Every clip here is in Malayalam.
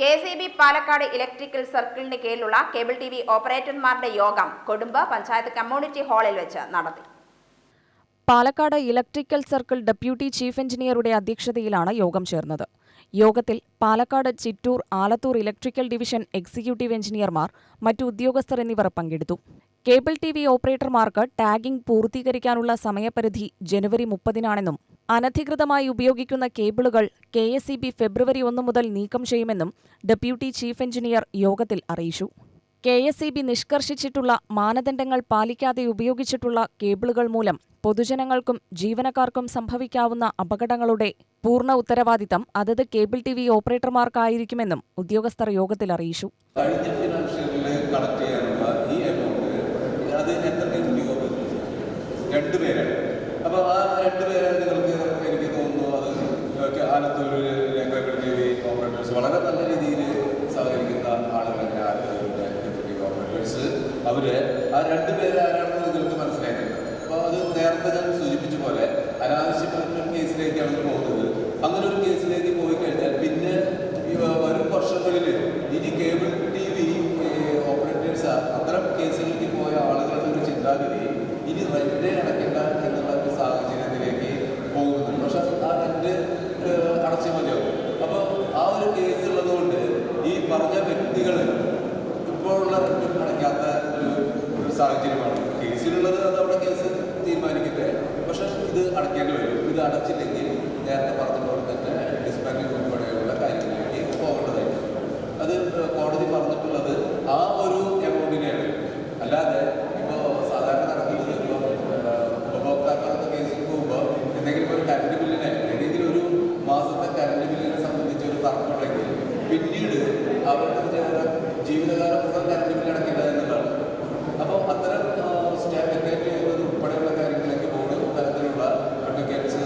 K C B Palakkad electrical സർക്കിളിന് കീഴിലുള്ള കേബിൾ ടി വി ഓപ്പറേറ്റർമാരുടെ യോഗം കൊടുമ്പ് പഞ്ചായത്ത് കമ്മ്യൂണിറ്റി ഹാളിൽ വെച്ച് നടത്തി. Palakkad electrical circle deputy chief എഞ്ചിനീയറുടെ അധ്യക്ഷതയിലാണ് യോഗം ചേർന്നത്. യോഗത്തിൽ Palakkad Chittur Alathur electrical division executive എഞ്ചിനീയർമാർ മറ്റു ഉദ്യോഗസ്ഥർ എന്നിവർ പങ്കെടുത്തു. കേബിൾ ടി വി ഓപ്പറേറ്റർമാർക്ക് ടാഗിംഗ് പൂർത്തീകരിക്കാനുള്ള സമയപരിധി ജനുവരി മുപ്പതിനാണെന്നും അനധികൃതമായി ഉപയോഗിക്കുന്ന കേബിളുകൾ കെ എസ് ഇ ബി ഫെബ്രുവരി ഒന്ന് മുതൽ നീക്കം ചെയ്യുമെന്നും ഡെപ്യൂട്ടി ചീഫ് എഞ്ചിനീയർ യോഗത്തിൽ അറിയിച്ചു. കെ എസ് ഇ ബി നിഷ്കർഷിച്ചിട്ടുള്ള മാനദണ്ഡങ്ങൾ പാലിക്കാതെ ഉപയോഗിച്ചിട്ടുള്ള കേബിളുകൾ മൂലം പൊതുജനങ്ങൾക്കും ജീവനക്കാർക്കും സംഭവിക്കാവുന്ന അപകടങ്ങളുടെ പൂർണ ഉത്തരവാദിത്തം അതത് കേബിൾ ടി വി ഓപ്പറേറ്റർമാർക്കായിരിക്കുമെന്നും ഉദ്യോഗസ്ഥർ യോഗത്തിൽ അറിയിച്ചു. രണ്ട് പേരാണ്. അപ്പോൾ ആ രണ്ട് പേരെ നിങ്ങൾക്ക് ആലത്തൂരിൽ കേബിൾ ഓപ്പറേറ്റേഴ്സ് വളരെ നല്ല രീതിയിൽ സഹകരിക്കുന്ന ആളുകൾ തന്നെ ആലത്തൂരിലെ കേബിൾ ടി വി ഓപ്പറേറ്റേഴ്സ് അവർ ആ രണ്ട് പേര് ആരാണെന്ന് നിങ്ങൾക്ക് മനസ്സിലായിട്ടുണ്ട് അപ്പോൾ അത് നേരത്തെ ഞാൻ സൂചിപ്പിച്ച പോലെ അനാവശ്യമായിട്ടുള്ള കേസിലേക്കാണ് പോകുന്നത്. അങ്ങനെ ഒരു കേസിലേക്ക് പോയി കഴിഞ്ഞാൽ പിന്നെ വരും വർഷങ്ങളിൽ ഇനി കേബിൾ ടി വി ഓപ്പറേറ്റേഴ്സ് അത്തരം കേസുകളിലേക്ക് പോയ ആളുകളുടെ ഒരു ചിന്താഗതി ഇനി റെന്റ് അടയ്ക്കേണ്ട എന്നുള്ള ഒരു സാഹചര്യത്തിലേക്ക് പോകുന്നുണ്ട് പക്ഷെ ആ റെന്റ് അടച്ചേ മതിയാവും അപ്പോൾ ആ ഒരു കേസ് ഉള്ളതുകൊണ്ട് ഈ പറഞ്ഞ വ്യക്തികൾ ഇപ്പോഴുള്ള റെന്റ് അടയ്ക്കാത്ത ഒരു സാഹചര്യമാണ്. കേസിലുള്ളത് അത് അവിടെ കേസ് തീരുമാനിക്കട്ടെ. പക്ഷെ ഇത് അടയ്ക്കേണ്ടി വരും. ഇത് അടച്ചില്ലെങ്കിൽ നേരത്തെ പറഞ്ഞ പോലെ തന്നെ അവരുടെ ജീവിതകാലം മുഴുവൻ കറണ്ട് ബില്ല് എന്നുള്ളതാണ്. അപ്പോൾ അത്തരം സ്റ്റാറ്റൊക്കെ ചെയ്യുന്നത് ഉൾപ്പെടെയുള്ള കാര്യങ്ങളിലേക്ക് പോകുന്ന തരത്തിലുള്ള അഡ്വക്കേറ്റ്സ്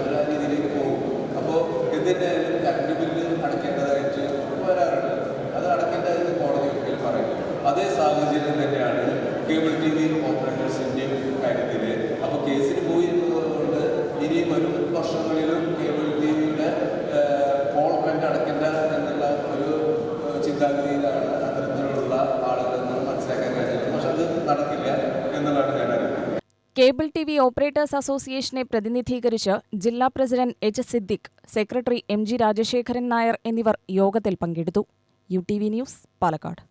അവർ രീതിയിലേക്ക് പോകും. അപ്പോൾ എന്തിനായാലും കറണ്ട് ബില്ല് അടയ്ക്കേണ്ടതായിട്ട് വരാറുണ്ട്. അത് അടയ്ക്കേണ്ടതെന്ന് കോടതി ഒരിക്കൽ പറയും. അതേ സാഹചര്യം തന്നെയാണ് കേബിൾ ടി വി ഓപ്പറേറ്റേഴ്സിന്റെയും കാര്യത്തിൽ അപ്പോൾ കേസിന് പോയി എന്നതുകൊണ്ട് ഇനി വരും വർഷങ്ങളിലും കേബിൾ ടി വിയുടെ പോൾ റെന്റ് അടയ്ക്കേണ്ട എന്നുള്ള ഒരു ഏഹ്, ചിന്താഗതിയിലാണ് അത്തരത്തിലുള്ള ആളുകളെന്ന് മനസ്സിലാക്കാൻ കഴിഞ്ഞത് പക്ഷെ അത് നടക്കില്ല എന്നുള്ളതാണ് ഞാൻ അറിയുന്നത് കേബിൾ ടി വി ഓപ്പറേറ്റേഴ്സ് അസോസിയേഷനെ പ്രതിനിധീകരിച്ച് ജില്ലാ president H Siddique secretary M G Rajasekharan Nair എന്നിവർ യോഗത്തിൽ പങ്കെടുത്തു. U T V news Palakkad.